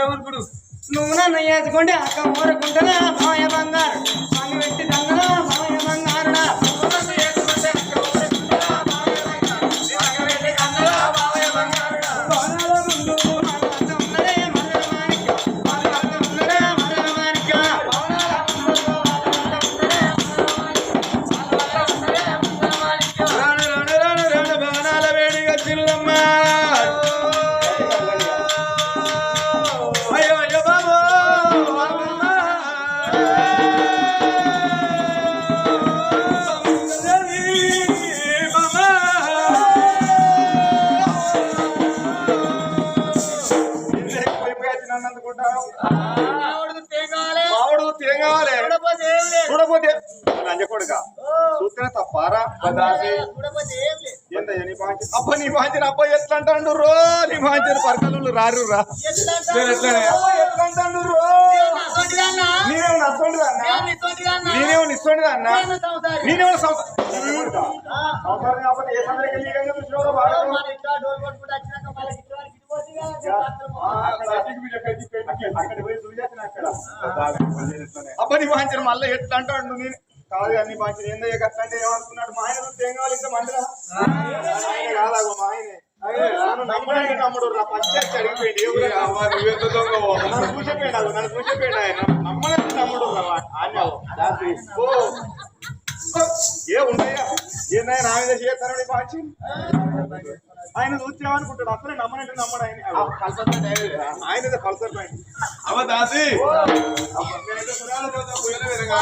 ఒక్కటే నువ్వు నన్ను వేసుకుంటే అక్క ఊరుకుంటున్నా మాయ బంగారు. పాంచిన పరకలు రారు రా. నేనేమో నచ్చండి అన్న? నేనేమో నిస్సండి అన్న? నేనేమో సంసారం సంసారం కాబట్టి ఏ సందరికి వెళ్ళి కానీ చూసినారో బాగా అక్కడ పోయి చూసేసిన అక్కడ. అబ్బా నీ పాంచిన మళ్ళీ ఎట్లా అంటాడు నేను? కాదు కానీ నీ పాంచిన ఏందో ఎట్లా అంటే ఏమనుకున్నాడు? మా ఆయన ఏం కావాలి ఇంత మందిరా? ఆయన కాదాగో మా ఆయనే. నన్ను. నన్ను ఆయన. ఓ ఏ ఉన్నాయా? ఏందయ్యా నా మీద చేస్తానని పాచి ఆయన చూసామనుకుంటాడు అసలే నమ్మనంటే నమ్మడు ఆయన. ఆయన కల్సర్ అవ దాసి.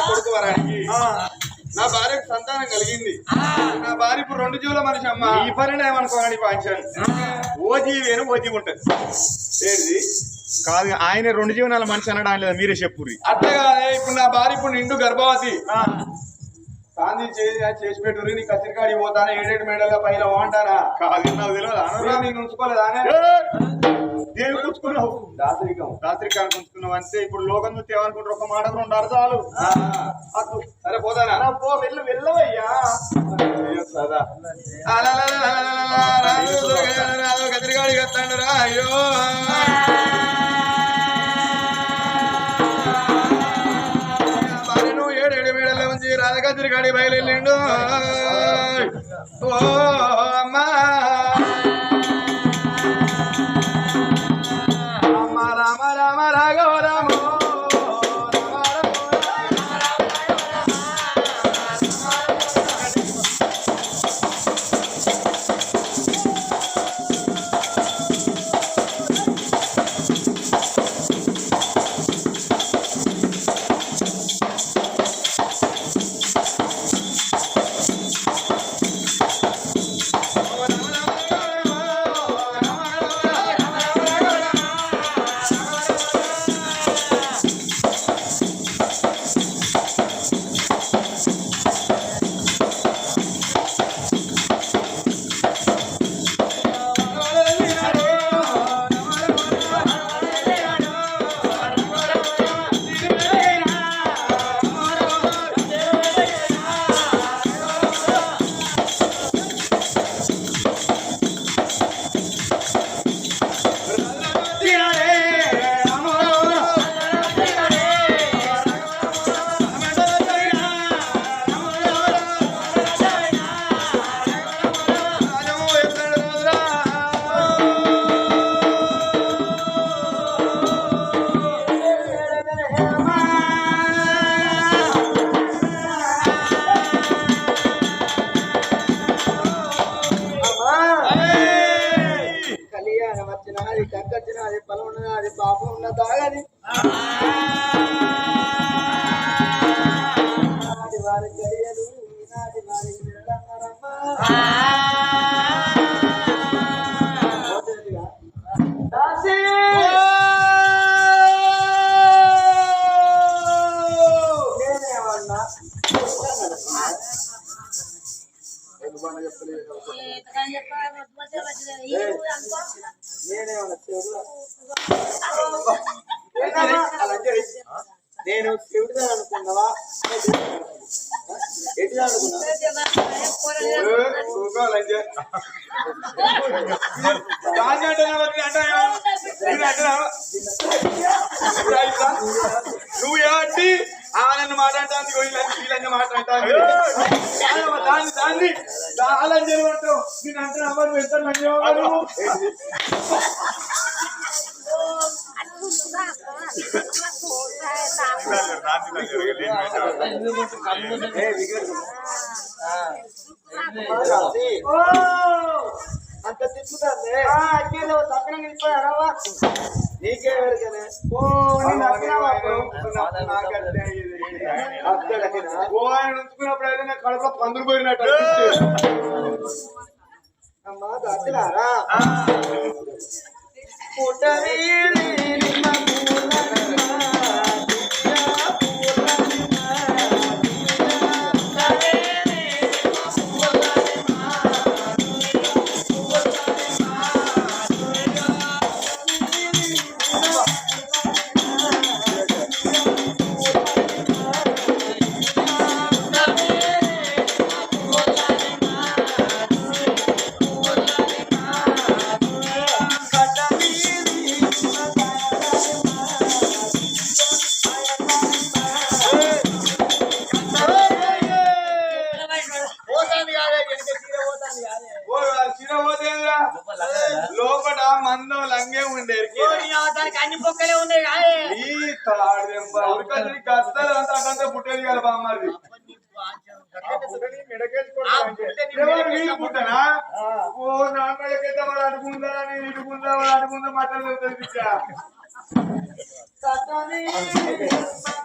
కొడుకు వరానికి. నా భార్యకు సంతానం కలిగింది. నా భార్య ఇప్పుడు రెండు జీవుల మనిషి అమ్మ. ఈ పని ఏమనుకోని పాంచాను ఓ జీవి అని ఓ జీవి ఉంటది. ఏంటి కాదు ఆయన రెండు జీవనాల మనిషి అనడం లేదా మీరే చెప్పుర్రి. అట్లే కాదే ఇప్పుడు నా భార్య ఇప్పుడు నిండు గర్భవతి. గాంధీ చేసి పెట్టుర్రి నీ కత్తిరికాడి పోతానా ఏడేడు మేడల పైన బాగుంటానా కాదు నాకు తెలియదు ఉంచుకోలేదానే దేని కూర్చుకున్నావు దాసరికం రాత్రికానికి ఉంచుకున్నావు అంతే ఇప్పుడు లోకం చూస్తే ఏమనుకుంటారు? ఒక మాట రెండు అర్థాలు అటు. సరే అలా పో వెళ్ళు వెళ్ళవయ్యా. సదా. కత్తిరికాడి కత్తాండు రా అయ్యో భార్యను ఏడేడు మేడల ఉంచి రాజకత్తిరికాడి బయలుదేరిండు ఓ అమ్మా. నేను చెవిటిదా అనుకున్నావా ఎటుదా అనుకున్నా? నువ్వు ఏమంటి ఆనన్న మాట అంటాను వీళ్ళని వీళ్ళని మాట అంటాను దాన్ని దాన్ని దాని చేయమంటావు నేను అంటున్నావా నువ్వు ఎంత లంజేవా నువ్వు ఓ నీకే వెరకనే ఓ ఆయన ఉంచుకున్నప్పుడు అయితే నాకు కడుపులో పందులు పోయినట్టు. అమ్మా దక్కలారా ఓ Tatami. Tatami.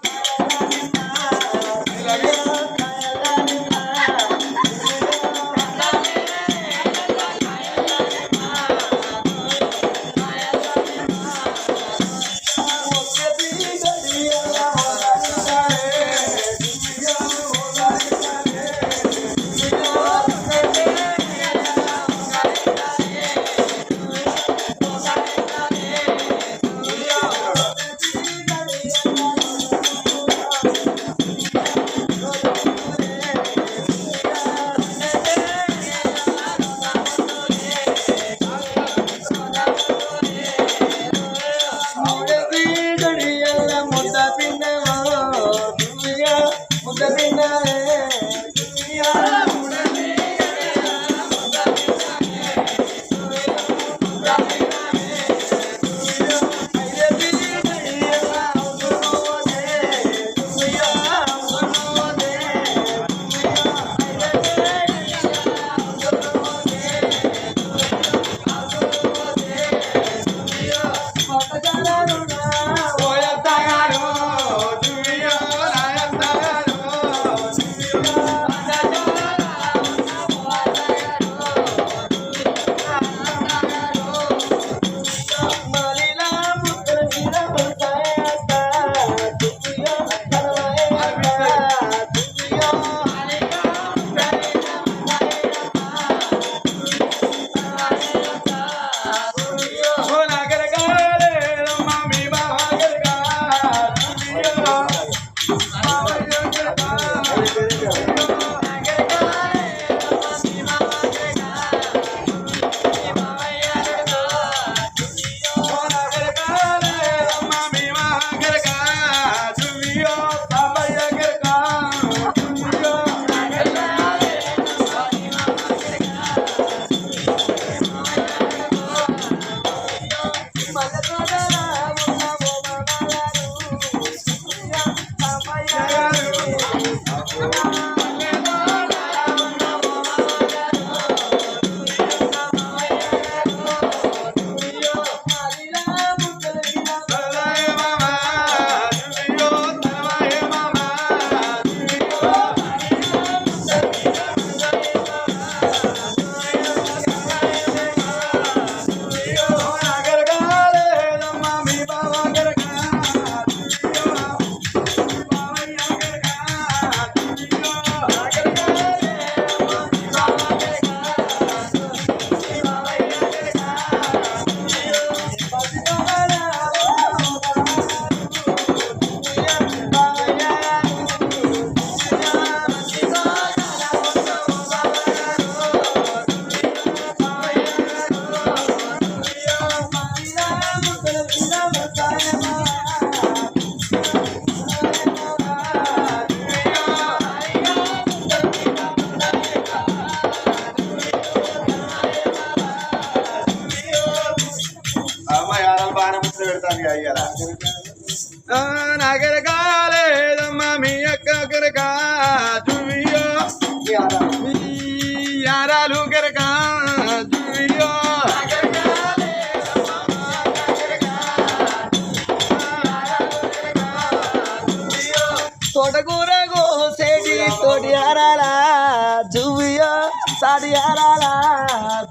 సాటి ఆరాల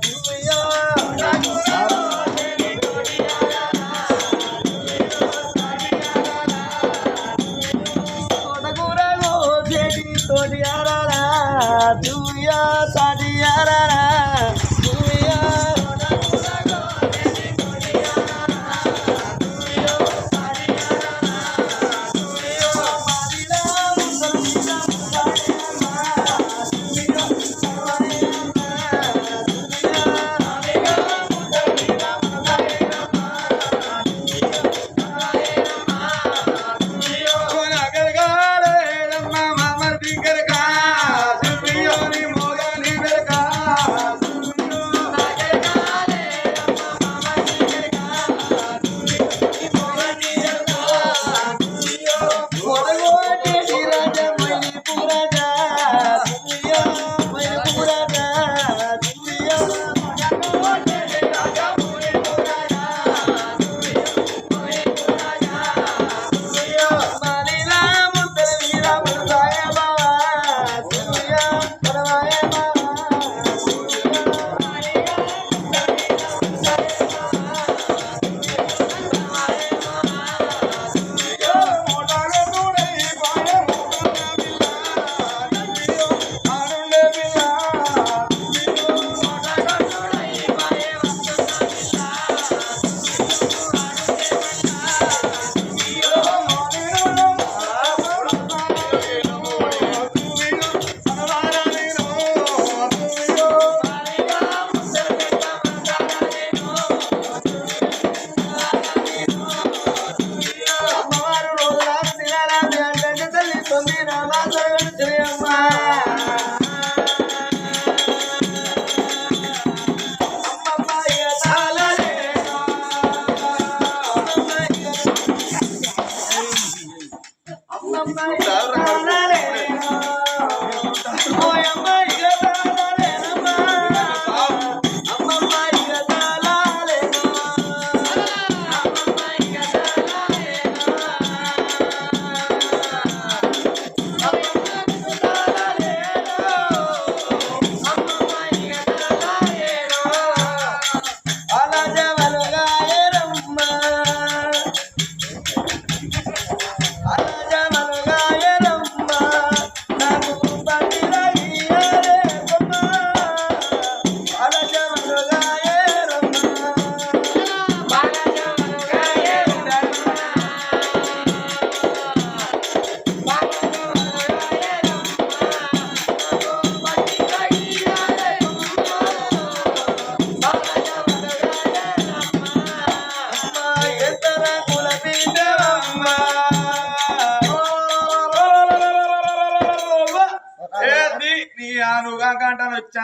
జువియో తోటకూర కోసేటి తోటి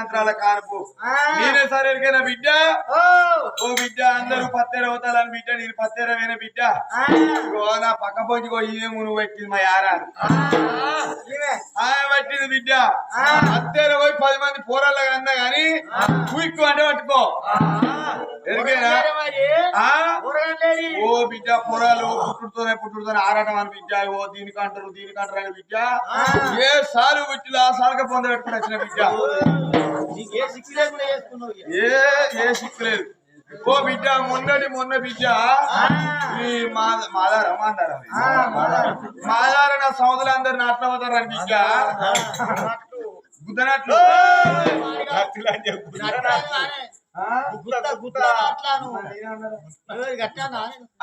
వచ్చాంతరాల కానుపు నేనే సరే ఎరికైనా బిడ్డ? ఓ. బిడ్డ అందరూ పత్తెర అవుతాలని బిడ్డ నేను పత్తెర వేన బిడ్డ? నా పక్క పోయి ఏమో నువ్వు పెట్టింది మా యారాలు. పట్టింది బిడ్డ. పత్తెర పోయి పది మంది పోరాళ్ళగా అన్నా గాని కుయిక్కు అంటే పట్టుకో? ఓ బిడ్డ పొరాలు పుట్టుడుతోనే పుట్టుడుతోనే ఆరాటం అని బిడ్డ ఓ దీనికి అంటారు దీనికి అంటారు అని బిడ్డ ఏ సాలు బిడ్డలు ఆ సాలుగా పొంద పెట్టుకుని వచ్చిన బిడ్డ. ఏ ఏ సిక్కు లేదు. ఓ బిడ్డ మొన్నటి మొన్న బిడ్డ. ఈ మాదార మాదార మాదార. నా సోదరులు అందరు నాట్ల పోతారు అని బిడ్డ గుద్దనట్లు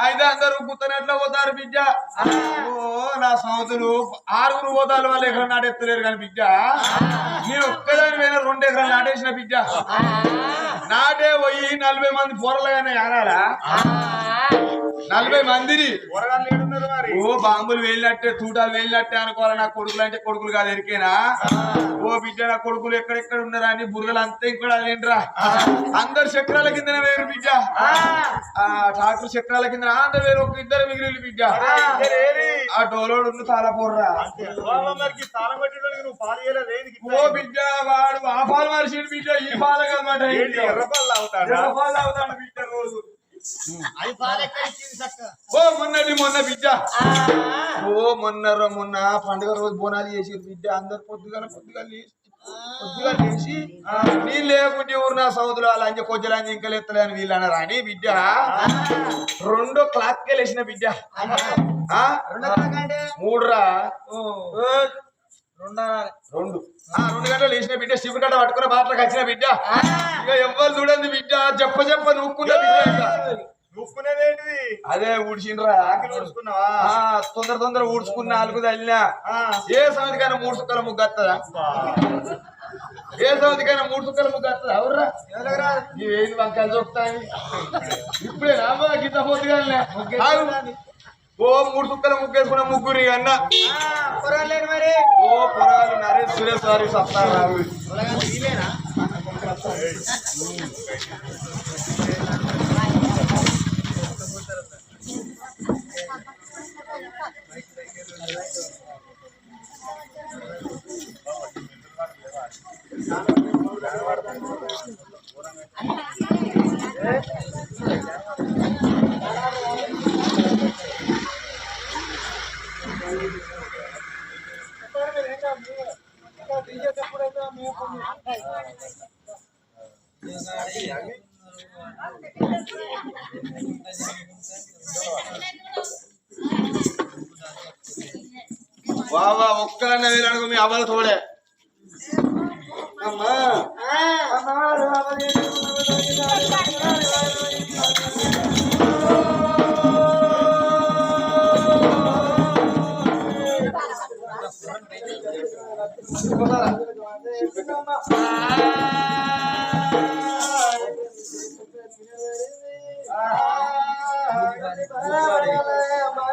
అయితే అందరూ గుత్తనట్లు పోతారు బిడ్డ? ఓ నా సంవత్సరాలు ఆరుగురు పోతారు వాళ్ళు ఎకరం నాటెత్తలేరు కానీ బిడ్డ. నేను ఒక్కదాని మీద రెండు ఎకరాలు నాటేసిన బిడ్డ. నాటే పోయి నలభై మంది పొరలుగానే ఆడాలా నలభై మందిని. ఓ బాంబులు వెళ్ళినట్టే తూటాలు వెళ్ళినట్టే అనుకోవాలి నా కొడుకులు అంటే కొడుకులు కాదు ఎరికేనా? ఓ బిడ్డ నా కొడుకులు ఎక్కడెక్కడ ఉన్నారా అని బురగలు అంతా ఇక్కడ లేంట్రా అందరు చక్రాల కింద వేరు బిడ్డ. ఠాకూర్ చక్రాల కింద అందరు వేరు ఒక ఇద్దరు మిగిలి బిడ్డ. ఆ డోలోడు ఉన్న తాళ పోర్రా. ఓ బిడ్డ వాడు ఆ పాలు మనిషి బిడ్డ ఈ పాలు కదమాట ఏంటి ఎర్రపల్లి అవుతాడా పాలు అవుతాడు బిడ్డ రోజు. ఓ మొన్నటి మొన్న బిడ్డ. ఓ మొన్న మొన్న పండుగ రోజు బోనాలు చేసి బిడ్డ. అందరు పొద్దుగాల పొద్దుగాల లేచి పొద్దుగా లేచి నీళ్ళు లేకుంటే ఊరు నా సౌదులు అలా అంజ కొద్దిలా ఇంకా అని వీళ్ళు అన్నారు అని బిడ్డ రెండో క్లాక్ లేచిన బిడ్డ. ఆ? రెండు. ఆ, రెండు గంటలు లేచిన బిడ్డ శివుడు గంట పట్టుకున్న బాటలకు వచ్చిన బిడ్డ. ఇక ఎవ్వరు చూడండి బిడ్డ. చెప్ప చెప్ప నూక్కున్న బిడ్డ. నువ్వుకునేదేంటిది అదే ఊడ్చిండ్రా. ఆకలి ఊడ్చుకున్నావా? ఆ, తొందర తొందర ఊడ్చుకున్న అలుగు తల్లినా ఏ సమితికైనా మూడు సుక్కల ముగ్గు వస్తుందా ఏ సమితికైనా మూడు సుక్కల ముగ్గు వస్తుందా అవురా నీవేది వంకాయలు చూపుతాయి ఇప్పుడే రామా గిద్ద పోతుగానే? ఓ మూడు సుక్కల ముగ్గు వేసుకున్న ముగ్గురి అన్న. పొరలేను మరి. ఓ పొరాలు నరేష్ సురేష్ వారి సత్తారావు బాబా ఒక్కరన్న వేలనుకో మీ అవ్వల తోడే. అమ్మా. రాజమిడాలో ధర్మగంధాలో కల్లిలాలో కల్లాయుతేనా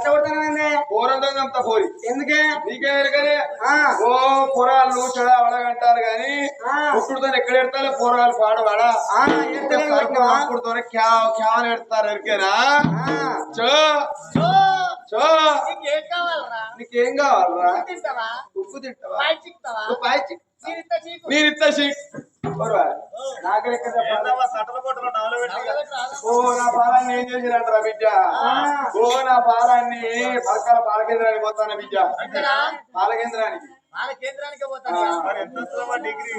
కొడతానండి పోరంతో చంపుతా పోరి. ఎందుకే? నీకేం ఎరగనే ఆ. ఓ పొరాలు చెడ అడగంటారు కానీ ఆ. పుట్టుడుతో ఎక్కడ ఎడతారు? పోరాలు పాడవాడా? పుట్టుతోనే క్యావ్ క్యావ్ ఎడతారు ఎరికేనా ఆ. చో. చో. చో. నీకేం కావాలరా? నీకేం కావాలరా? తింటావా? ఉప్పు తింటావా? పాయ్ చిక్తావా? చీకు. ఇస్తా ఓ నా పాలాన్ని ఏం చేసిరంటారా బిడ్డ? ఓ నా పాలాన్ని పలకాల పాలకేంద్రానికి పోతాను బిడ్డ? అంతేనా? పాలకేంద్రానికి. వాళ్ళ కేంద్రానికి పోతాను మరి ఎంత వస్తుందమ్మా డిగ్రీ?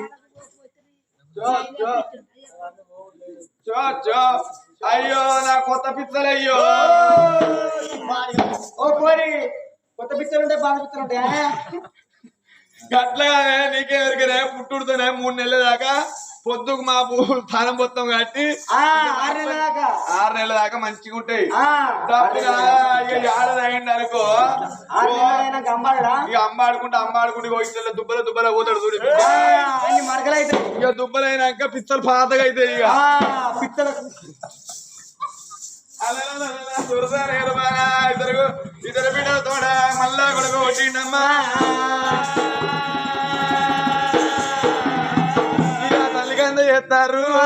చో, చో. చో, చో. అయ్యో నా కొత్త పిచ్చలు అయ్యో. ఓ కోరి కొత్త పిక్చర్ ఉంటే బాగా పిక్చర్ ఉంటాయా? గట్లగానే నీకే ఎరికనే పుట్టుడుతోనే మూడు నెలల దాకా పొద్దుకు మా స్థానం కట్టి ఆ, ఆరు నెలల దాకా. ఆరు నెలల దాకా మంచిగా ఉంటాయి. ఆ, డబ్బుగా ఇక ఏడాది అనుకో ఇక అమ్మ ఆడుకుంటే అమ్మ ఆడుకుంటే ఇగో ఇట్లా దుబ్బల దుబ్బల పోతాడు చూడు. ఇక దుబ్బలైనాక పిచ్చలు పాతగా అయితే ఇక. ఎరుమన ఇద్దరు ఇద్దరు బిడ్డల తోడ మళ్ళా కొడుకు కొట్టిండమ్మా ತರುವ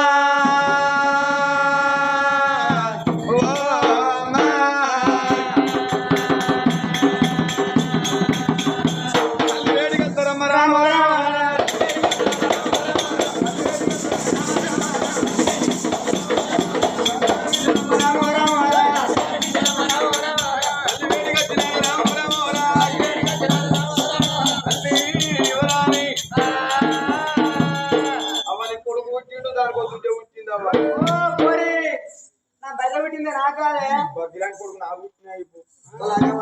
నా బెల్ల పెట్టింది నా కాదే బగ్గిరాని కొడుకు నాకు పుట్టినా ఇప్పుడు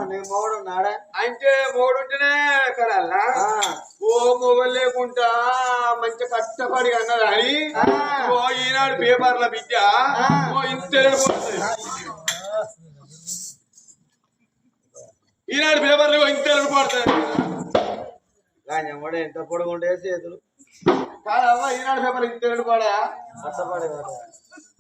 నేను మోడు నాడా అంటే మూడుంటేనే కరాలనా ఓ మొగలు లేకుండా మంచి కష్టపడి అన్నది అని ఓ ఈనాడు పేపర్ల బిడ్డ. ఓ ఇంత ఈనాడు పేపర్లు ఇంత పడుతుంది కానీ ఎమ్మడే ఎంత పొడుగు ఉంటే చేతులు. కాదమ్మా ఈనాడు పేపర్ ఇంత పడా కష్టపడే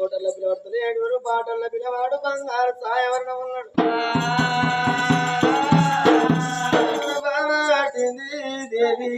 కోటల పిలవడతలు ఏడుగురు బాటల పిలవాడు బంగారు సాయవర్ణం ఉన్నాడు. దేవి.